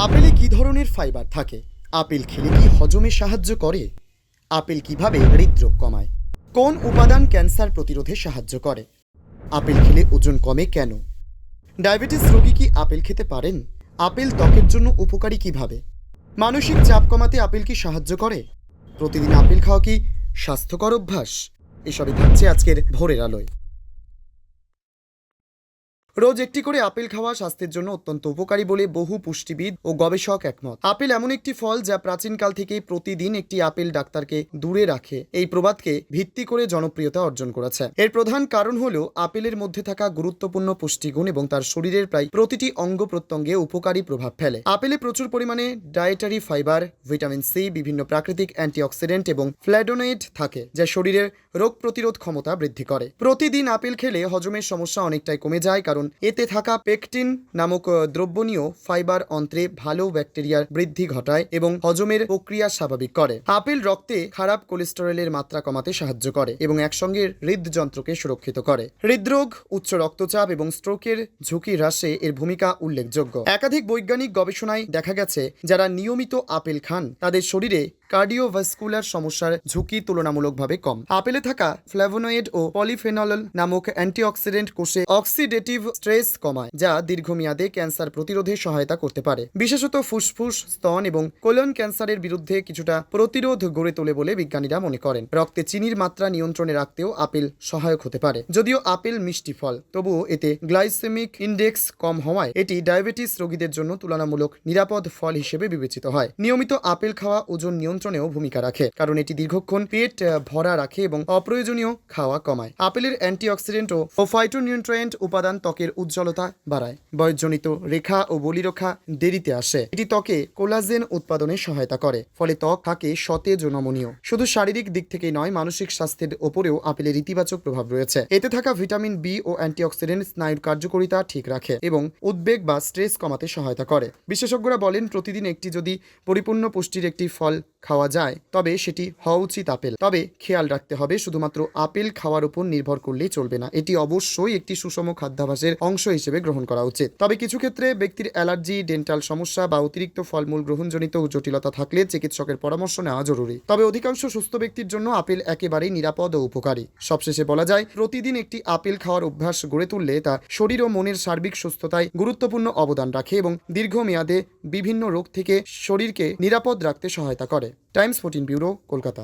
আপেলে কি ধরনের ফাইবার থাকে? আপেল খেলে কি হজমে সাহায্য করে? আপেল কীভাবে হৃদরোগ কমায়? কোন উপাদান ক্যান্সার প্রতিরোধে সাহায্য করে? আপেল খেলে ওজন কমে কেন? ডায়াবেটিস রোগী কি আপেল খেতে পারেন? আপেল ত্বকের জন্য উপকারী কীভাবে? মানসিক চাপ কমাতে আপেল কি সাহায্য করে? প্রতিদিন আপেল খাওয়া কি স্বাস্থ্যকর অভ্যাস? এসবই থাকছে আজকের ভোরের আলোয়। রোজ একটি করে আপেল খাওয়া স্বাস্থ্যের জন্য অত্যন্ত উপকারী বলে বহু পুষ্টিবিদ ও গবেষক একমত। আপেল এমন একটি ফল যা প্রাচীনকাল থেকেই প্রতিদিন একটি আপেল ডাক্তারকে দূরে রাখে। এই প্রবাদকে ভিত্তি করে জনপ্রিয়তা অর্জন করেছে। এর প্রধান কারণ হল, আপেলের মধ্যে থাকা গুরুত্বপূর্ণ পুষ্টিগুণ এবং তার শরীরের প্রায় প্রতিটি অঙ্গ প্রত্যঙ্গে উপকারী প্রভাব ফেলে। আপেলে প্রচুর পরিমাণে ডায়েটারি ফাইবার ভিটামিন সি বিভিন্ন প্রাকৃতিক অ্যান্টিঅক্সিডেন্ট এবং ফ্ল্যাডোনেট থাকে, যা শরীরের রোগ প্রতিরোধ ক্ষমতা বৃদ্ধি করে। প্রতিদিন আপেল খেলে হজমের সমস্যা অনেকটাই কমে যায়, কারণ এতে থাকা পেকটিন নামক দ্রব্যনীয় ফাইবার অন্ত্রে ভালো ব্যাকটেরিয়ার বৃদ্ধি ঘটায় এবং হজমের প্রক্রিয়া স্বাভাবিক করে। আপেল রক্তে খারাপ কোলেস্টেরলের মাত্রা কমাতে সাহায্য করে এবং একসঙ্গে হৃদযন্ত্রকে সুরক্ষিত করে। হৃদরোগ, উচ্চ রক্তচাপ এবং স্ট্রোকের ঝুঁকি হ্রাসে এর ভূমিকা উল্লেখযোগ্য। একাধিক বৈজ্ঞানিক গবেষণায় দেখা গেছে, যারা নিয়মিত আপেল খান, তাদের শরীরে কার্ডিওভাস্কুলার সমস্যার ঝুঁকি তুলনামূলকভাবে কম। আপেলে থাকা ফ্ল্যাভোনয়েড ও পলিফেনল নামক অ্যান্টিঅক্সিডেন্ট কোষে অক্সিডেটিভ স্ট্রেস কমায়, যা দীর্ঘমেয়াদে ক্যান্সার প্রতিরোধে সহায়তা করতে পারে। বিশেষত ফুসফুস, স্তন এবং কোলন ক্যান্সারের বিরুদ্ধে কিছুটা প্রতিরোধ গড়ে তোলে বলে বিজ্ঞানীরা মনে করেন। রক্তে চিনির মাত্রা নিয়ন্ত্রণে রাখতেও আপেল সহায়ক হতে পারে। যদিও আপেল মিষ্টি ফল, তবুও এতে গ্লাইসেমিক ইন্ডেক্স কম হওয়ায় এটি ডায়াবেটিস রোগীদের জন্য তুলনামূলক নিরাপদ ফল হিসেবে বিবেচিত হয়। নিয়মিত আপেল খাওয়া ওজন নিয়ন্ত্রণেও ভূমিকা রাখে, কারণ এটি দীর্ঘক্ষণ পেট ভরা রাখে এবং অপ্রয়োজনীয় খাওয়া কমায়। আপেলের অ্যান্টিঅক্সিডেন্ট ও ফাইটোনিউট্রিয়েন্ট উপাদান ত্বকের উজ্জ্বলতা বাড়ায়। বয়সজনিত রেখা ও বলিরেখা দেরিতে আসে। এটি ত্বকে কোলাজেন উৎপাদনে সহায়তা করে, ফলে ত্বক থাকে সতেজ ও নমনীয়। শুধু শারীরিক দিক থেকেই নয়, মানসিক স্বাস্থ্যের ওপরেও আপেলের ইতিবাচক প্রভাব রয়েছে। এতে থাকা ভিটামিন বি ও অ্যান্টিঅক্সিডেন্ট স্নায়ুর কার্যকারিতা ঠিক রাখে এবং উদ্বেগ বা স্ট্রেস কমাতে সহায়তা করে। বিশেষজ্ঞরা বলেন, প্রতিদিন একটি যদি পরিপূর্ণ পুষ্টির একটি ফল খাওয়া যায়, তবে সেটি হওয়া উচিত আপেল। তবে খেয়াল রাখতে হবে, শুধুমাত্র আপেল খাওয়ার উপর নির্ভর করলেই চলবে না। এটি অবশ্যই একটি সুষম খাদ্যাভ্যাসের অংশ হিসেবে গ্রহণ করা উচিত। তবে কিছু ক্ষেত্রে ব্যক্তির অ্যালার্জি, ডেন্টাল সমস্যা বা অতিরিক্ত ফলমূল গ্রহণজনিত জটিলতা থাকলে চিকিৎসকের পরামর্শ নেওয়া জরুরি। তবে অধিকাংশ সুস্থ ব্যক্তির জন্য আপেল একেবারেই নিরাপদ ও উপকারী। সবশেষে বলা যায়, প্রতিদিন একটি আপেল খাওয়ার অভ্যাস গড়ে তুললে তা শরীর ও মনের সার্বিক সুস্থতায় গুরুত্বপূর্ণ অবদান রাখে এবং দীর্ঘমেয়াদে বিভিন্ন রোগ থেকে শরীরকে নিরাপদ রাখতে সহায়তা করে। Times fourteen bureau Kolkata.